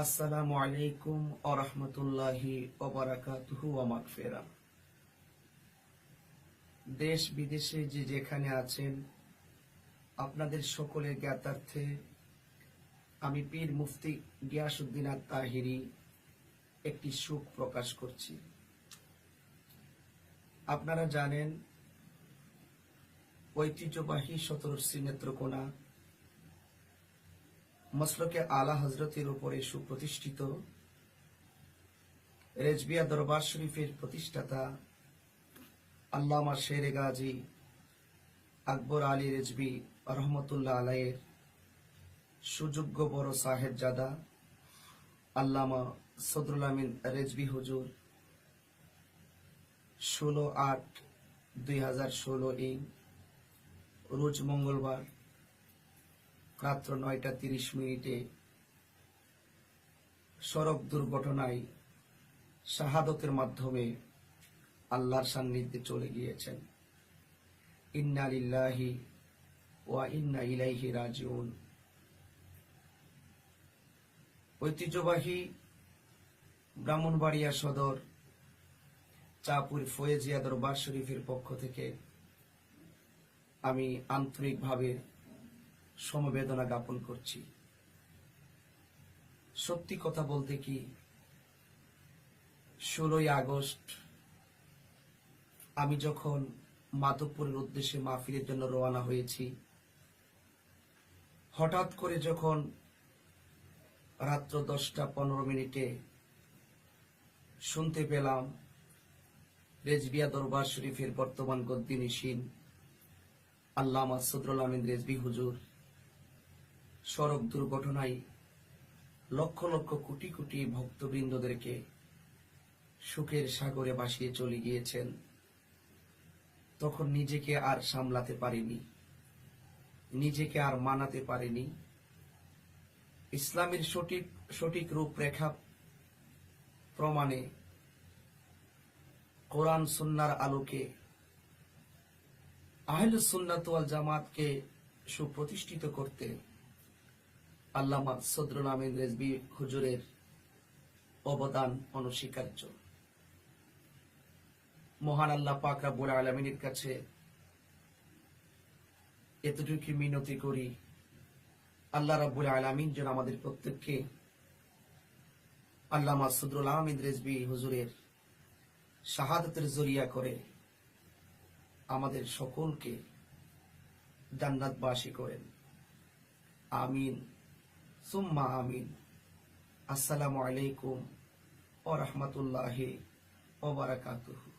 আসসালামু আলাইকুম আরহামতুল্লাহি ওবারাকাতুহু ওমাগফিরা দেশ বিদেশে যে যেখানে আছেন, আপনাদের সকলের জ্ঞাতার্থে আমি পীর মুফতি গিয়াসুদ্দিন তাহিরি একটি সুখ প্রকাশ করছি। আপনারা জানেন, ঐতিহ্যবাহী সতরশ্রী নেত্রকোনা মসলকে আলা হজরতের উপরে সুপ্রতিষ্ঠিত। রেজবিয়া দরবার শরীফের প্রতিষ্ঠাতা আল্লামা শেরে গাজী আকবর আলী রেজবি রহমতুল্লাহ আলাইয়ের সুযোগ্য বড় সাহেব জাদা আল্লামা সদরুল আমিন রেজবি হুজুর, ষোলো আট দুই হাজার ষোলো ইং রোজ মঙ্গলবার রাত্র নয়টা তিরিশ মিনিটে সড়ক দুর্ঘটনায় শাহাদতের মাধ্যমে আল্লাহর সান্নিধ্যে চলে গিয়েছেন। ইন্না লিল্লাহি ওয়া ইন্না ইলাইহি রাজিউন। ঐতিহ্যবাহী ব্রাহ্মণবাড়িয়া সদর চাপুর ফয়েজিয়া দরবার শরীফের পক্ষ থেকে আমি আন্তরিকভাবে সমবেদনা জ্ঞাপন করছি। সত্যি কথা বলতে কি, ষোলোই আগস্ট আমি যখন মাধবপুরের উদ্দেশ্যে মাহফিলের জন্য রওনা হয়েছি, হঠাৎ করে যখন রাত্র দশটা পনেরো মিনিটে শুনতে পেলাম, রেজবিয়া দরবার শরীফের বর্তমান গদ্দিনীসীন আল্লামা সদরুল আমিন রেজবি হুজুর সড়ক দুর্ঘটনায় লক্ষ লক্ষ কোটি কোটি ভক্তবৃন্দদেরকে সুখের সাগরে ভাসিয়ে চলে গিয়েছেন। তখন নিজেকে আর সামলাতে পারিনি, নিজেকে আর মানাতে পারিনি। ইসলামের সঠিক সঠিক রূপরেখা প্রমাণে কোরআন সুন্নার আলোকে আহলে সুন্নাতুয়াল জামাতকে সুপ্রতিষ্ঠিত করতে আল্লামা সদরুল আমিন রেজবি হুজুরের অবদান অনস্বীকার্য। মহান আল্লাহ পাক রাব্বুল আলামিনের কাছে এতটুকু মিনতি করি, আল্লাহ রাব্বুল আলামিন যেন আমাদের প্রত্যেককে আল্লামা সদরুল আমিন রেজবি হুজুরের শাহাদতের জরিয়া করে আমাদের সকলকে জান্নাতবাসী করেন। আমিন। সুম্মা আমিন। আসসালামু আলাইকুম ও রহমতুল্লাহ ওবরাকাতুহু বারাকাতুহু।